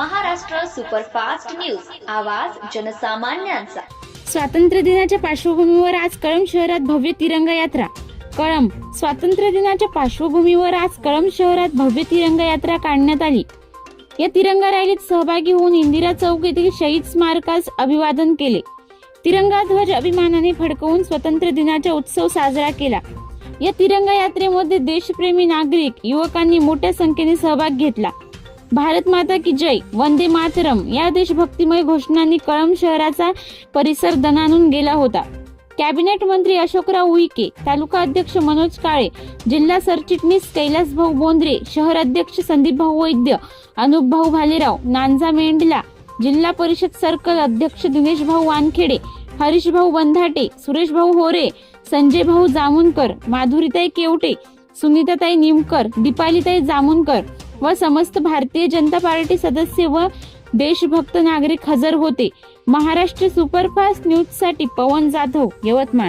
Maharashtra superfast news. आवाज जनसामान्यांचा. स्वातंत्र्य दिनाच्या पार्श्वभूमीवर आज कळंब शहरात भव्य तिरंगा यात्रा. कळंब स्वातंत्र्य दिनाच्या पार्श्वभूमीवर आज कळंब शहरात भव्य तिरंगा यात्रा काढण्यात आली. या तिरंगा रॅलीत सहभागी होऊन इंदिरा चौक येथील शहीद स्मारकास अभिवादन केले. तिरंगा ध्वज अभिमानाने फडकवून स्वातंत्र्य दिनाचा उत्सव साजरा केला. या तिरंगा यात्रेमध्ये देशप्रेमी नागरिक युवकांनी मोठ्या संख्येने सहभाग घेतला. भारत माता की जय. वंदे मातरम. या देशभक्तिमय घोषणांनी कळम शहराचा परिसर दणानून गेला होता. कॅबिनेट मंत्री अशोकराव उईके तालुका अध्यक्ष मनोज काळे जिल्हा सरचिटणीस कैलास भाऊ बोंद्रे शहर अध्यक्ष संदीप भाऊ वैद्य अनुप भाऊ भालेराव नांजा मेंढला जिल्हा परिषद सर्कल अध्यक्ष दिनेश भाऊ वानखेडे हरीश भाऊ बंधाटे सुरेश भाऊ होरे संजय भाऊ जामुनकर माधुरीताई केवटे सुनीताताई निमकर दीपालीताई जामुनकर व समस्त भारतीय जनता पार्टी सदस्य व देशभक्त नागरिक हजर होते. महाराष्ट्र सुपरफास्ट न्यूजसाठी पवन जाधव यवतमाळ.